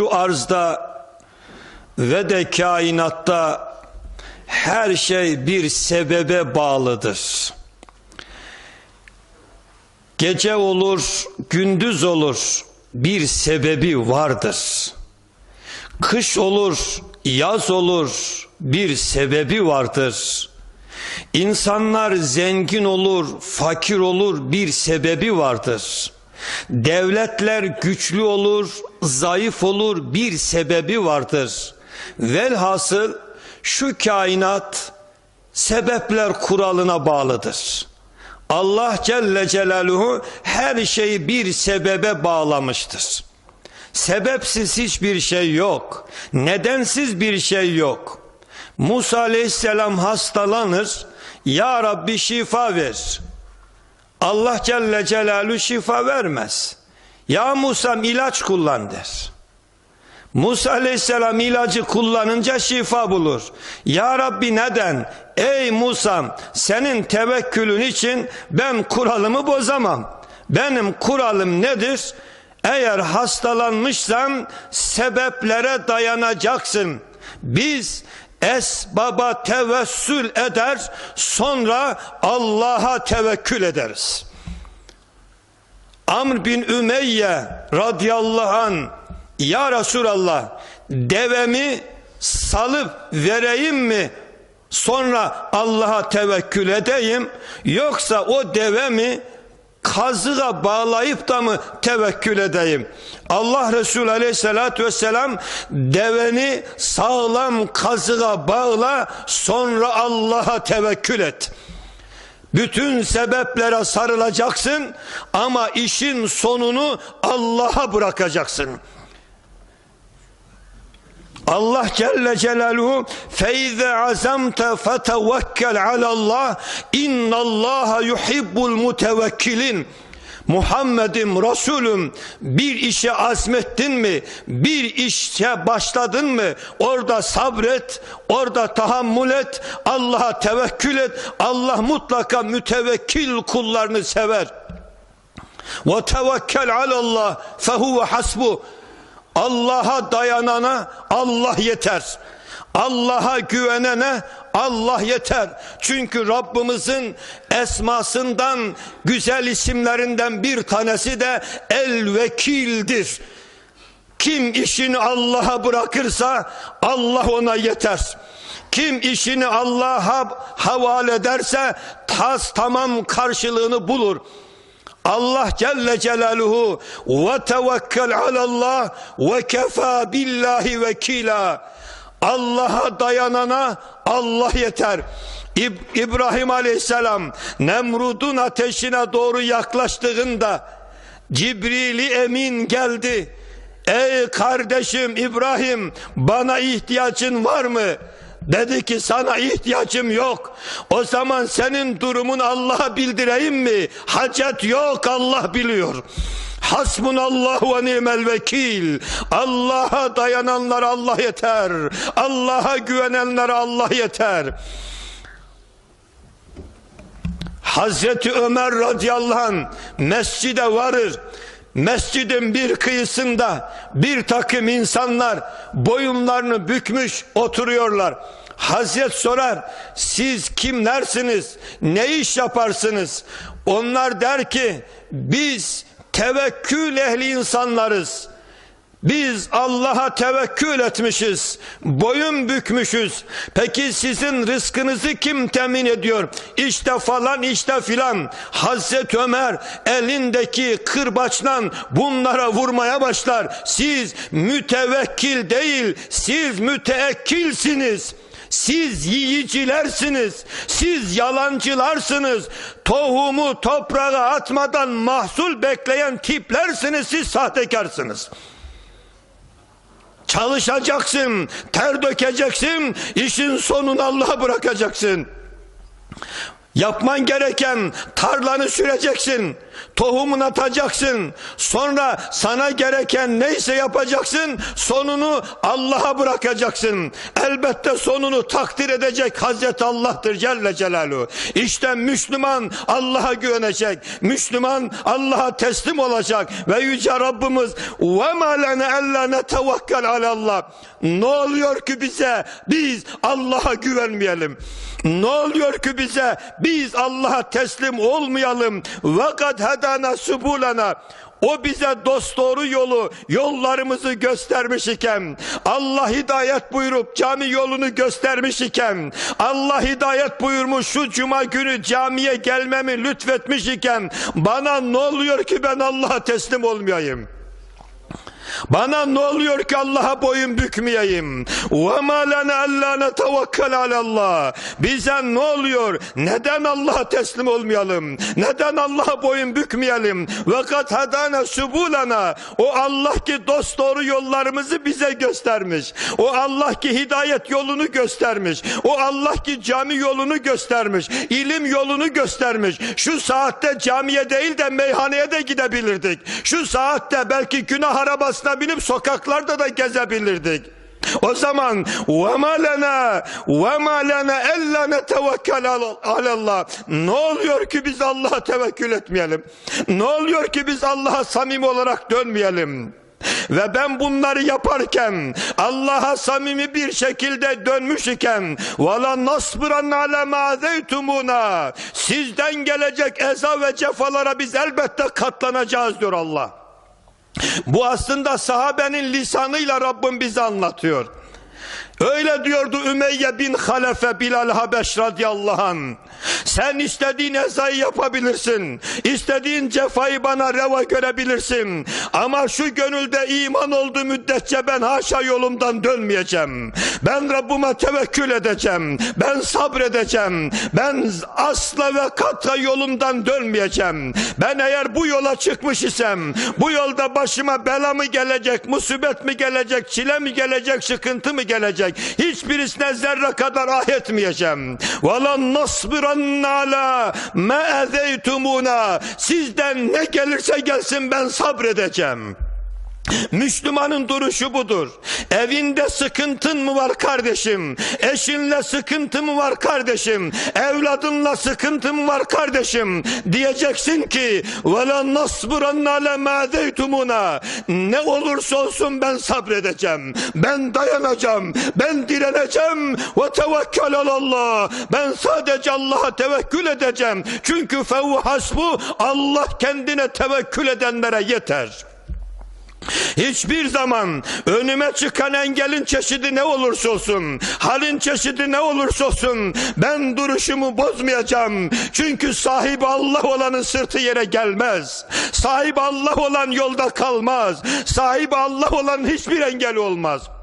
şu arzda ve de kainatta her şey bir sebebe bağlıdır. Gece olur, gündüz olur, bir sebebi vardır. Kış olur, yaz olur, bir sebebi vardır. İnsanlar zengin olur, fakir olur, bir sebebi vardır. Devletler güçlü olur, zayıf olur, bir sebebi vardır. Velhasıl şu kainat sebepler kuralına bağlıdır. Allah Celle Celaluhu her şeyi bir sebebe bağlamıştır. Sebepsiz hiçbir şey yok. Nedensiz bir şey yok. Musa Aleyhisselam hastalanır. Ya Rabbi şifa ver. Allah Celle Celaluhu şifa vermez. Ya Musa ilaç kullan der. Musa Aleyhisselam ilacı kullanınca şifa bulur. Ya Rabbi neden? Ey Musa senin tevekkülün için ben kuralımı bozamam. Benim kuralım nedir? Eğer hastalanmışsam sebeplere dayanacaksın. Biz esbaba tevessül eder sonra Allah'a tevekkül ederiz. Amr bin Ümeyye radıyallahu an ya Resulallah devemi salıp vereyim mi sonra Allah'a tevekkül edeyim yoksa o devemi kazığa bağlayıp da mı tevekkül edeyim? Allah Resulü aleyhissalatü vesselam deveni sağlam kazığa bağla sonra Allah'a tevekkül et. Bütün sebeplere sarılacaksın ama işin sonunu Allah'a bırakacaksın. Allah Celle Celaluhu feize azamte fetevekkel alallah innallaha yuhibbul mutevekkilin. Muhammed'im Resulüm bir işe azmettin mi? Bir işe başladın mı? Orada sabret orada tahammül et Allah'a tevekkül et. Allah mutlaka mütevekkil kullarını sever. Ve tevekkel alallah fehuve hasbu Allah'a dayanana Allah yeter. Allah'a güvenene Allah yeter. Çünkü Rabbimizin esmasından güzel isimlerinden bir tanesi de el vekildir. Kim işini Allah'a bırakırsa Allah ona yeter. Kim işini Allah'a havale ederse tas tamam karşılığını bulur. Allah Celle Celaluhu ve tevekkel alallah ve kefa billahi vekila. Allah'a dayanana Allah yeter. İb İbrahim Aleyhisselam Nemrud'un ateşine doğru yaklaştığında Cibrili Emin geldi. Ey kardeşim İbrahim bana ihtiyacın var mı? Dedi ki sana ihtiyacım yok. O zaman senin durumun Allah'a bildireyim mi? Hacet yok Allah biliyor. Hasbunallahu ve ni'mel vekil. Allah'a dayananlar Allah yeter. Allah'a güvenenler Allah yeter. Hazreti Ömer radıyallahu anh mescide varır. Mescidin bir kıyısında bir takım insanlar boyunlarını bükmüş oturuyorlar. Hazret sorar siz kimlersiniz? Ne iş yaparsınız? Onlar der ki biz tevekkül ehli insanlarız biz Allah'a tevekkül etmişiz. Boyun bükmüşüz. Peki sizin rızkınızı kim temin ediyor? İşte falan işte filan. Hazreti Ömer elindeki kırbaçla bunlara vurmaya başlar. Siz mütevekkil değil, siz müteekkilsiniz. Siz yiyicilersiniz. Siz yalancılarsınız. Tohumu toprağa atmadan mahsul bekleyen tiplersiniz. Siz sahtekarsınız. Çalışacaksın, ter dökeceksin, işin sonunu Allah'a bırakacaksın. Yapman gereken tarlanı süreceksin. Tohumunu atacaksın. Sonra sana gereken neyse yapacaksın. Sonunu Allah'a bırakacaksın. Elbette sonunu takdir edecek Hazreti Allah'tır Celle Celaluhu. İşte Müslüman Allah'a güvenecek. Müslüman Allah'a teslim olacak ve yüce Rabbimiz ve ma lana alla netevekkel alallah. Ne oluyor ki bize biz Allah'a güvenmeyelim? Ne oluyor ki bize biz Allah'a teslim olmayalım? Ve kad hedana subulana o bize dost doğru yolu, yollarımızı göstermiş iken, Allah hidayet buyurup cami yolunu göstermiş iken, Allah hidayet buyurmuş şu cuma günü camiye gelmemi lütfetmiş iken, bana ne oluyor ki ben Allah'a teslim olmayayım? Bana ne oluyor ki Allah'a boyun bükmeyeyim? Ve ma lana alla netevekkel alallah. Bize ne oluyor? Neden Allah'a teslim olmayalım? Neden Allah'a boyun bükmeyelim? Kat hadana subulana. O Allah ki dost doğru yollarımızı bize göstermiş. O Allah ki hidayet yolunu göstermiş. O Allah ki cami yolunu göstermiş. İlim yolunu göstermiş. Şu saatte camiye değil de meyhaneye de gidebilirdik. Şu saatte belki günah arabasına binip sokaklarda da gezebilirdik. O zaman وَمَا لَنَا وَمَا لَنَا اَلَّا نَتَوَكَّلَ alallah. Ne oluyor ki biz Allah'a tevekkül etmeyelim? Ne oluyor ki biz Allah'a samimi olarak dönmeyelim? Ve ben bunları yaparken Allah'a samimi bir şekilde dönmüş iken وَلَا نَصْبِرَنَّ عَلَى مَا Sizden gelecek eza ve cefalara biz elbette katlanacağız diyor Allah. Bu aslında sahabenin lisanıyla Rabbim bize anlatıyor. Öyle diyordu Ümeyye bin Halefe Bilal Habeş radıyallahu anh. Sen istediğin ezayı yapabilirsin. İstediğin cefayı bana reva görebilirsin. Ama şu gönülde iman olduğu müddetçe ben haşa yolumdan dönmeyeceğim. Ben Rabbime tevekkül edeceğim. Ben sabredeceğim. Ben asla ve katra yolumdan dönmeyeceğim. Ben eğer bu yola çıkmış isem, bu yolda başıma bela mı gelecek, musibet mi gelecek, çile mi gelecek, sıkıntı mı gelecek? etmeyecek. Hiçbirisine zerre kadar ah etmeyeceğim. Valla nasbiran ala ma ezeytumuna. Sizden ne gelirse gelsin ben sabredeceğim. Müslümanın duruşu budur. Evinde sıkıntın mı var kardeşim? Eşinle sıkıntı mı var kardeşim? Evladınla sıkıntı mı var kardeşim? Diyeceksin ki وَلَا نَصْبُرَنَّ عَلَى مَا Ne olursa olsun ben sabredeceğim. Ben dayanacağım. Ben direneceğim. وَتَوَكَّلَ Allah. Ben sadece Allah'a tevekkül edeceğim. Çünkü fevu hasbu Allah kendine tevekkül edenlere yeter. Hiçbir zaman önüme çıkan engelin çeşidi ne olursa olsun, halin çeşidi ne olursa olsun ben duruşumu bozmayacağım. Çünkü sahibi Allah olanın sırtı yere gelmez. Sahibi Allah olan yolda kalmaz. Sahibi Allah olan hiçbir engel olmaz.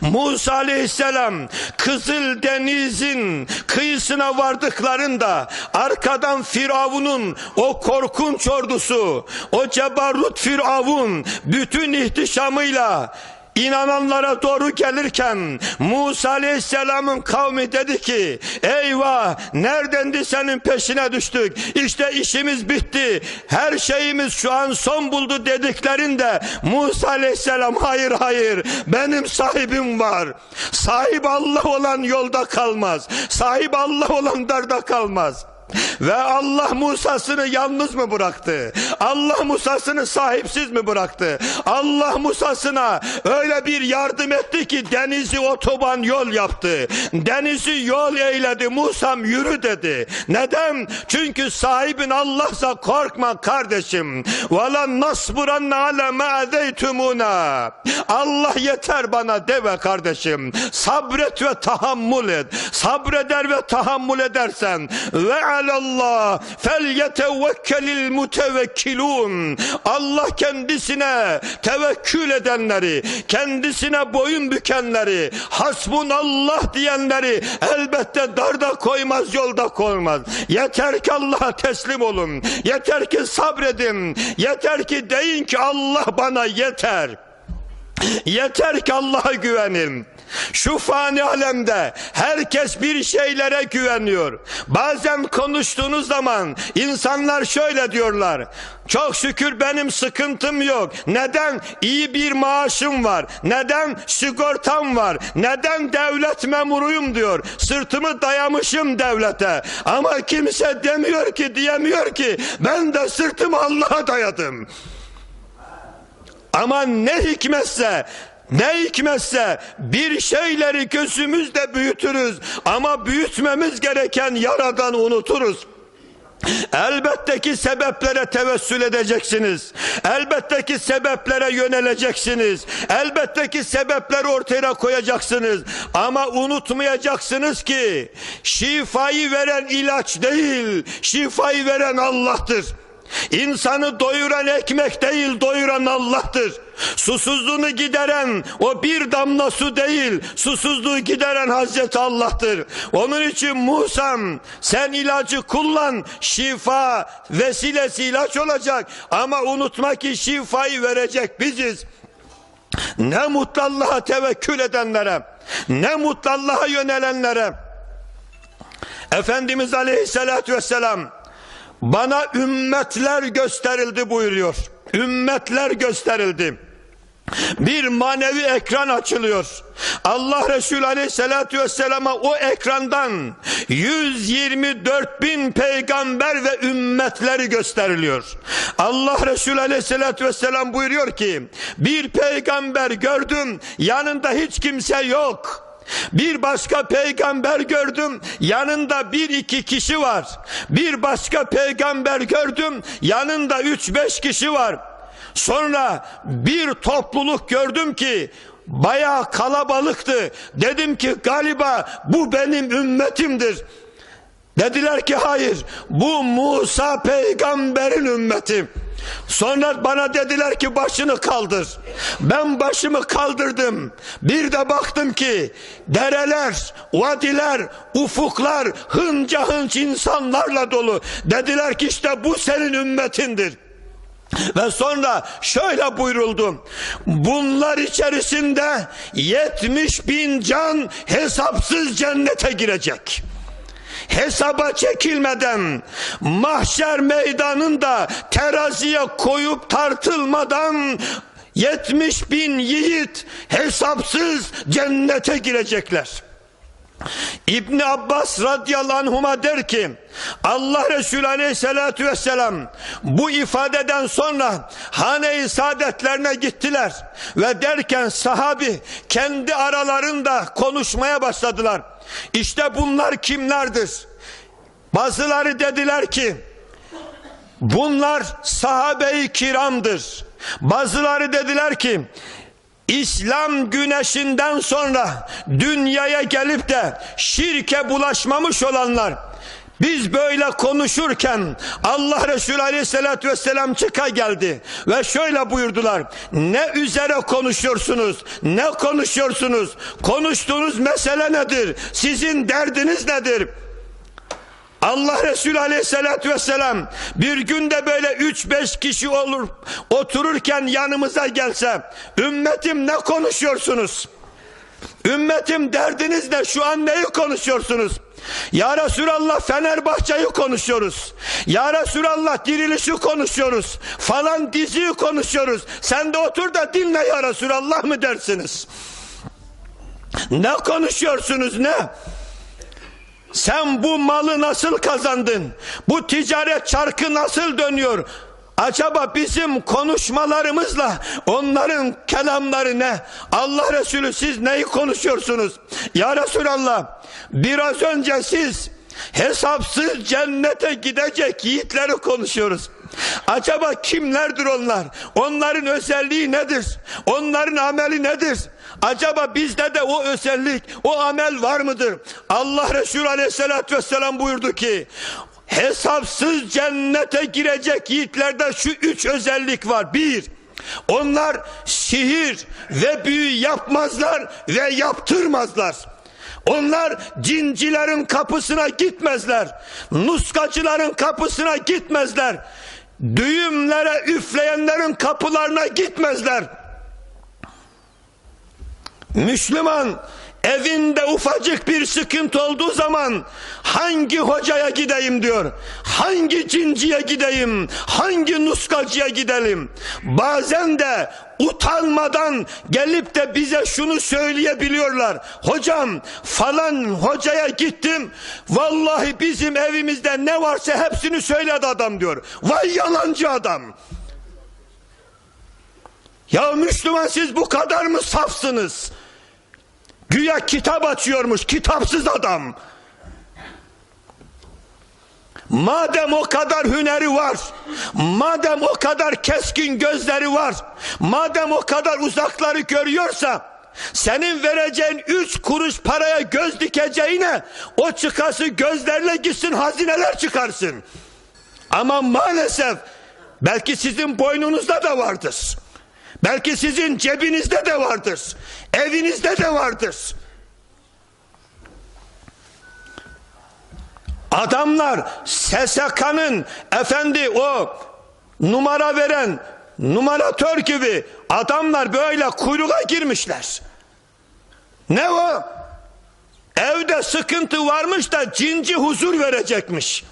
Musa aleyhisselam Kızıl Deniz'in kıyısına vardıklarında arkadan Firavun'un o korkunç ordusu o cebarrut Firavun bütün ihtişamıyla inananlara doğru gelirken Musa Aleyhisselam'ın kavmi dedi ki eyvah neredendi senin peşine düştük? İşte işimiz bitti. Her şeyimiz şu an son buldu dediklerinde Musa Aleyhisselam hayır hayır benim sahibim var. Sahip Allah olan yolda kalmaz. Sahip Allah olan darda kalmaz ve Allah Musa'sını yalnız mı bıraktı? Allah Musa'sını sahipsiz mi bıraktı? Allah Musa'sına öyle bir yardım etti ki denizi otoban yol yaptı. Denizi yol eyledi. Musa'm yürü dedi. Neden? Çünkü sahibin Allah'sa korkma kardeşim. Vela nasburanna ale ma'zeytumuna. Allah yeter bana deve kardeşim. Sabret ve tahammül et. Sabreder ve tahammül edersen ve alallah felyetevekkelil mutevekkilun Allah kendisine tevekkül edenleri kendisine boyun bükenleri hasbunallah diyenleri elbette darda koymaz yolda koymaz. Yeter ki Allah'a teslim olun. Yeter ki sabredin. Yeter ki deyin ki Allah bana yeter. Yeter ki Allah'a güvenin. Şu fani alemde herkes bir şeylere güveniyor. Bazen konuştuğunuz zaman insanlar şöyle diyorlar. Çok şükür benim sıkıntım yok. Neden? İyi bir maaşım var. Neden? Sigortam var. Neden? Devlet memuruyum diyor. Sırtımı dayamışım devlete. Ama kimse demiyor ki, diyemiyor ki ben de sırtımı Allah'a dayadım. Ama ne hikmetse ne hikmetse bir şeyleri gözümüzde büyütürüz ama büyütmemiz gereken yaradan unuturuz. Elbette ki sebeplere tevessül edeceksiniz. Elbette ki sebeplere yöneleceksiniz. Elbette ki sebepleri ortaya koyacaksınız. Ama unutmayacaksınız ki şifayı veren ilaç değil, şifayı veren Allah'tır. İnsanı doyuran ekmek değil doyuran Allah'tır. Susuzluğunu gideren o bir damla su değil susuzluğu gideren Hazreti Allah'tır. Onun için Musa'm sen ilacı kullan şifa vesilesi ilaç olacak ama unutma ki şifayı verecek biziz. Ne mutlu Allah'a tevekkül edenlere ne mutlu Allah'a yönelenlere Efendimiz Aleyhisselatü Vesselam bana ümmetler gösterildi buyuruyor. Ümmetler gösterildi. Bir manevi ekran açılıyor. Allah Resulü Aleyhisselatü Vesselam'a o ekrandan 124 bin peygamber ve ümmetleri gösteriliyor. Allah Resulü Aleyhisselatü Vesselam buyuruyor ki bir peygamber gördüm yanında hiç kimse yok. Bir başka peygamber gördüm yanında bir iki kişi var. Bir başka peygamber gördüm yanında üç beş kişi var. Sonra bir topluluk gördüm ki bayağı kalabalıktı. Dedim ki galiba bu benim ümmetimdir. Dediler ki hayır bu Musa peygamberin ümmeti. Sonra bana dediler ki başını kaldır. Ben başımı kaldırdım. Bir de baktım ki dereler, vadiler, ufuklar hınca hınç insanlarla dolu. Dediler ki işte bu senin ümmetindir. Ve sonra şöyle buyuruldu. Bunlar içerisinde 70 bin can hesapsız cennete girecek hesaba çekilmeden mahşer meydanında teraziye koyup tartılmadan 70 bin yiğit hesapsız cennete girecekler. İbni Abbas radıyallahu anhuma der ki Allah Resulü aleyhissalatü vesselam bu ifadeden sonra hane-i saadetlerine gittiler ve derken sahabi kendi aralarında konuşmaya başladılar. İşte bunlar kimlerdir? Bazıları dediler ki bunlar sahabe-i kiramdır. Bazıları dediler ki İslam güneşinden sonra dünyaya gelip de şirke bulaşmamış olanlar biz böyle konuşurken Allah Resulü Aleyhisselatü Vesselam çıka geldi ve şöyle buyurdular. Ne üzere konuşuyorsunuz? Ne konuşuyorsunuz? Konuştuğunuz mesele nedir? Sizin derdiniz nedir? Allah Resulü aleyhissalatü vesselam bir günde böyle üç beş kişi olur otururken yanımıza gelse ümmetim ne konuşuyorsunuz? Ümmetim derdiniz ne? Şu an neyi konuşuyorsunuz? Ya Resulallah Fenerbahçe'yi konuşuyoruz. Ya Resulallah dirilişi konuşuyoruz. Falan diziyi konuşuyoruz. Sen de otur da dinle ya Resulallah mı dersiniz? Ne konuşuyorsunuz ne? Sen bu malı nasıl kazandın? Bu ticaret çarkı nasıl dönüyor? Acaba bizim konuşmalarımızla onların kelamları ne? Allah Resulü siz neyi konuşuyorsunuz? Ya Resulallah biraz önce siz hesapsız cennete gidecek yiğitleri konuşuyoruz. Acaba kimlerdir onlar? Onların özelliği nedir? Onların ameli nedir? Acaba bizde de o özellik, o amel var mıdır? Allah Resulü Aleyhisselatü Vesselam buyurdu ki hesapsız cennete girecek yiğitlerde şu üç özellik var. Bir, onlar sihir ve büyü yapmazlar ve yaptırmazlar. Onlar cincilerin kapısına gitmezler. Nuskacıların kapısına gitmezler. Düğümlere üfleyenlerin kapılarına gitmezler. Müslüman evinde ufacık bir sıkıntı olduğu zaman hangi hocaya gideyim diyor. Hangi cinciye gideyim? Hangi nuskacıya gidelim? Bazen de utanmadan gelip de bize şunu söyleyebiliyorlar. Hocam falan hocaya gittim. Vallahi bizim evimizde ne varsa hepsini söyledi adam diyor. Vay yalancı adam. Ya Müslüman siz bu kadar mı safsınız? Güya kitap açıyormuş kitapsız adam. Madem o kadar hüneri var, madem o kadar keskin gözleri var, madem o kadar uzakları görüyorsa, senin vereceğin üç kuruş paraya göz dikeceğine, o çıkası gözlerle gitsin hazineler çıkarsın. Ama maalesef, belki sizin boynunuzda da vardır. Belki sizin cebinizde de vardır. Evinizde de vardır. Adamlar SSK'nın efendi o numara veren numaratör gibi adamlar böyle kuyruğa girmişler. Ne o? Evde sıkıntı varmış da cinci huzur verecekmiş.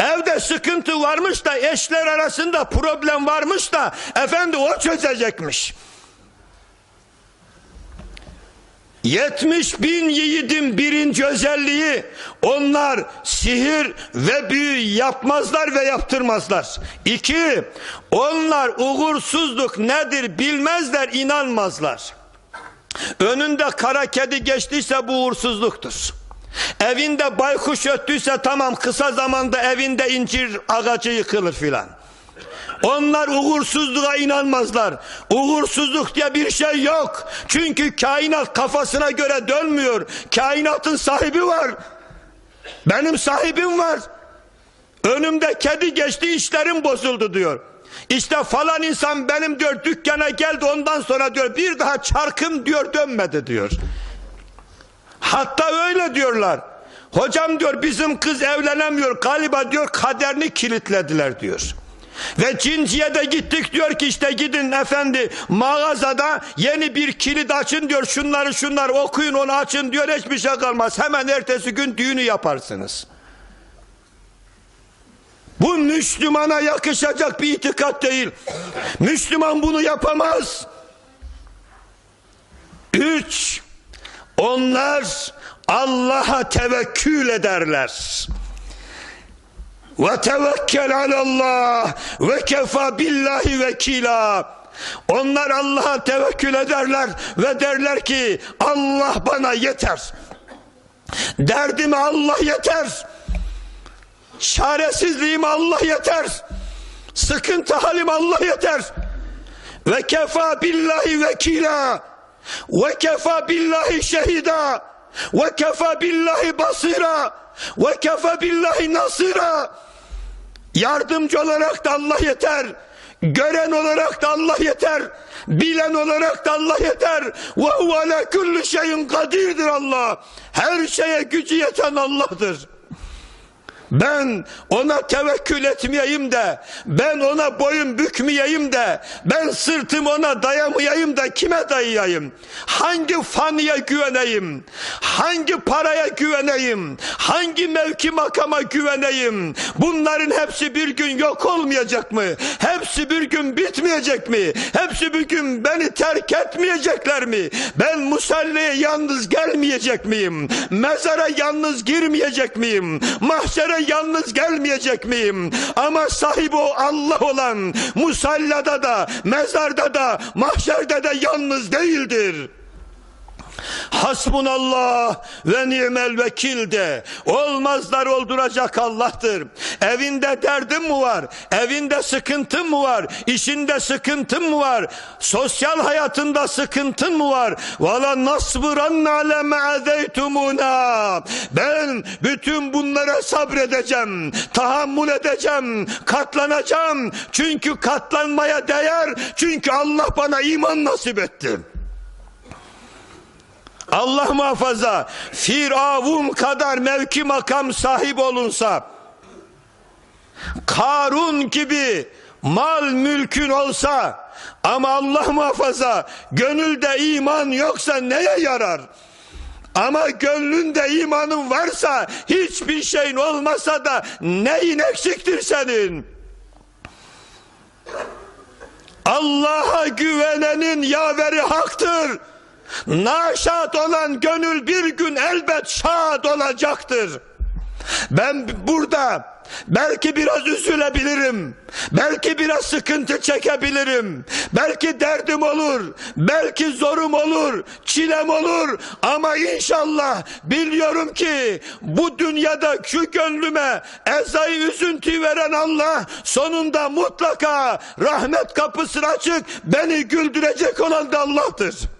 Evde sıkıntı varmış da eşler arasında problem varmış da efendi o çözecekmiş. 70 bin yiğidin birinci özelliği onlar sihir ve büyü yapmazlar ve yaptırmazlar. İki, onlar uğursuzluk nedir bilmezler inanmazlar. Önünde kara kedi geçtiyse bu uğursuzluktur. Evinde baykuş öttüyse tamam kısa zamanda evinde incir ağacı yıkılır filan. Onlar uğursuzluğa inanmazlar. Uğursuzluk diye bir şey yok. Çünkü kainat kafasına göre dönmüyor. Kainatın sahibi var. Benim sahibim var. Önümde kedi geçti işlerim bozuldu diyor. İşte falan insan benim diyor dükkana geldi ondan sonra diyor bir daha çarkım diyor dönmedi diyor. Hatta öyle diyorlar. Hocam diyor bizim kız evlenemiyor galiba diyor kaderini kilitlediler diyor. Ve cinciye de gittik diyor ki işte gidin efendi mağazada yeni bir kilit açın diyor şunları şunlar okuyun onu açın diyor hiçbir şey kalmaz. Hemen ertesi gün düğünü yaparsınız. Bu Müslümana yakışacak bir itikat değil. Müslüman bunu yapamaz. Üç, onlar Allah'a tevekkül ederler. Ve tevekkel alallah ve kefa billahi vekila. Onlar Allah'a tevekkül ederler ve derler ki Allah bana yeter. Derdime Allah yeter. Çaresizliğime Allah yeter. Sıkıntı halim Allah yeter. Ve kefa billahi vekila. Ve kefa billahi şehida. Ve kefa billahi basira. Ve kefa billahi nasira. Yardımcı olarak da Allah yeter. Gören olarak da Allah yeter. Bilen olarak da Allah yeter. Ve huve ala kulli şeyin kadirdir Allah. Her şeye gücü yeten Allah'tır. Ben ona tevekkül etmeyeyim de, ben ona boyun bükmeyeyim de, ben sırtım ona dayamayayım da kime dayayayım? Hangi faniye güveneyim? Hangi paraya güveneyim? Hangi mevki makama güveneyim? Bunların hepsi bir gün yok olmayacak mı? Hepsi bir gün bitmeyecek mi? Hepsi bir gün beni terk etmeyecekler mi? Ben musalleye yalnız gelmeyecek miyim? Mezara yalnız girmeyecek miyim? Mahşere yalnız gelmeyecek miyim? Ama sahibi o Allah olan musallada da, mezarda da, mahşerde de yalnız değildir. Hasbunallah ve ni'mel vekil de olmazlar olduracak Allah'tır. Evinde derdin mi var? Evinde sıkıntın mı var? İşinde sıkıntın mı var? Sosyal hayatında sıkıntın mı var? Valla nasbıranna ale me'azeytumuna. Ben bütün bunlara sabredeceğim. Tahammül edeceğim. Katlanacağım. Çünkü katlanmaya değer. Çünkü Allah bana iman nasip etti. Allah muhafaza Firavun kadar mevki makam sahip olunsa Karun gibi mal mülkün olsa Ama Allah muhafaza gönülde iman yoksa neye yarar? Ama gönlünde imanın varsa hiçbir şeyin olmasa da neyin eksiktir senin? Allah'a güvenenin yaveri haktır. Naşat olan gönül bir gün elbet şad olacaktır. Ben burada belki biraz üzülebilirim. Belki biraz sıkıntı çekebilirim. Belki derdim olur. Belki zorum olur. Çilem olur. Ama inşallah biliyorum ki bu dünyada şu gönlüme ezayı üzüntü veren Allah sonunda mutlaka rahmet kapısını açık beni güldürecek olan da Allah'tır.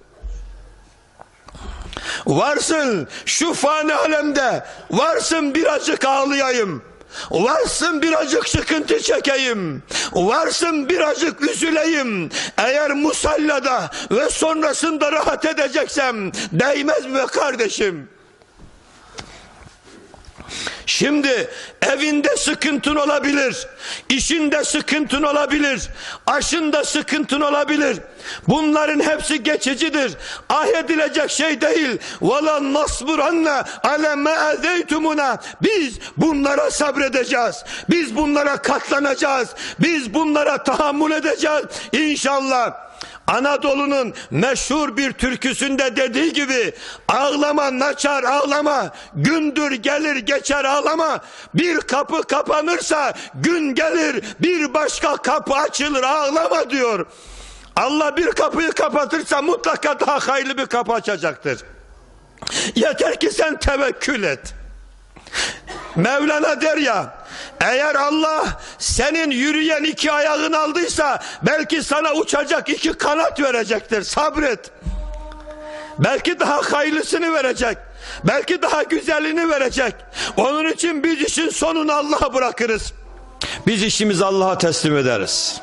Varsın şu fani alemde, varsın birazcık ağlayayım. Varsın birazcık sıkıntı çekeyim. Varsın birazcık üzüleyim. Eğer musallada ve sonrasında rahat edeceksem değmez mi kardeşim? Şimdi evinde sıkıntın olabilir, işinde sıkıntın olabilir, aşında sıkıntın olabilir. Bunların hepsi geçicidir. Ah edilecek şey değil. Vela nasburanna ale ma ezeytumuna. Biz bunlara sabredeceğiz. Biz bunlara katlanacağız. Biz bunlara tahammül edeceğiz. İnşallah. Anadolu'nun meşhur bir türküsünde dediği gibi ağlama naçar ağlama gündür gelir geçer ağlama bir kapı kapanırsa gün gelir bir başka kapı açılır ağlama diyor. Allah bir kapıyı kapatırsa mutlaka daha hayırlı bir kapı açacaktır. Yeter ki sen tevekkül et. Mevlana der ya eğer Allah senin yürüyen iki ayağını aldıysa belki sana uçacak iki kanat verecektir. Sabret. Belki daha hayırlısını verecek. Belki daha güzelini verecek. Onun için biz işin sonunu Allah'a bırakırız. Biz işimizi Allah'a teslim ederiz.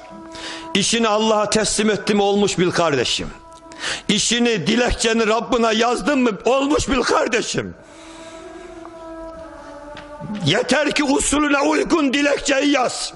İşini Allah'a teslim ettim olmuş bil kardeşim. İşini dilekçeni Rabbına yazdın mı olmuş bil kardeşim Yeter ki usulüne uygun dilekçeyi yaz.